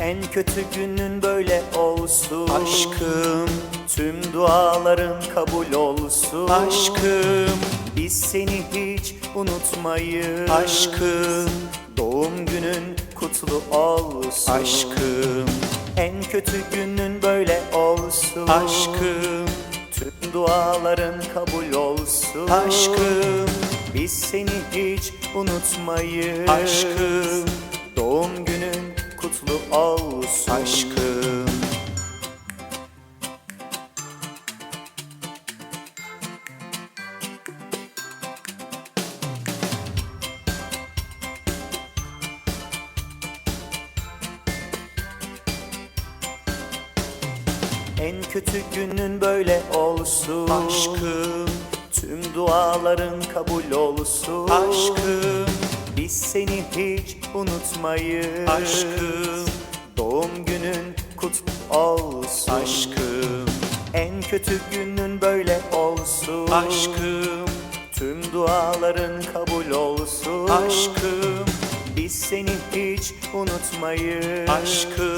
En kötü günün böyle olsun. Aşkım. Tüm duaların kabul olsun. Aşkım. Biz seni hiç unutmayız. Aşkım. Doğum günün kutlu olsun. Aşkım. En kötü günün böyle olsun. Aşkım. Tüm duaların kabul olsun. Aşkım. Biz seni hiç unutmayız. Aşkım. Doğum günün kutlu olsun Aşkım En kötü günün böyle olsun. Aşkım. Tüm duaların kabul olsun. Aşkım Biz seni hiç unutmayız. Aşkım. Doğum günün kutlu olsun. Aşkım. En kötü günün böyle olsun. Aşkım. Tüm duaların kabul olsun. Aşkım. Biz seni hiç unutmayız. Aşkım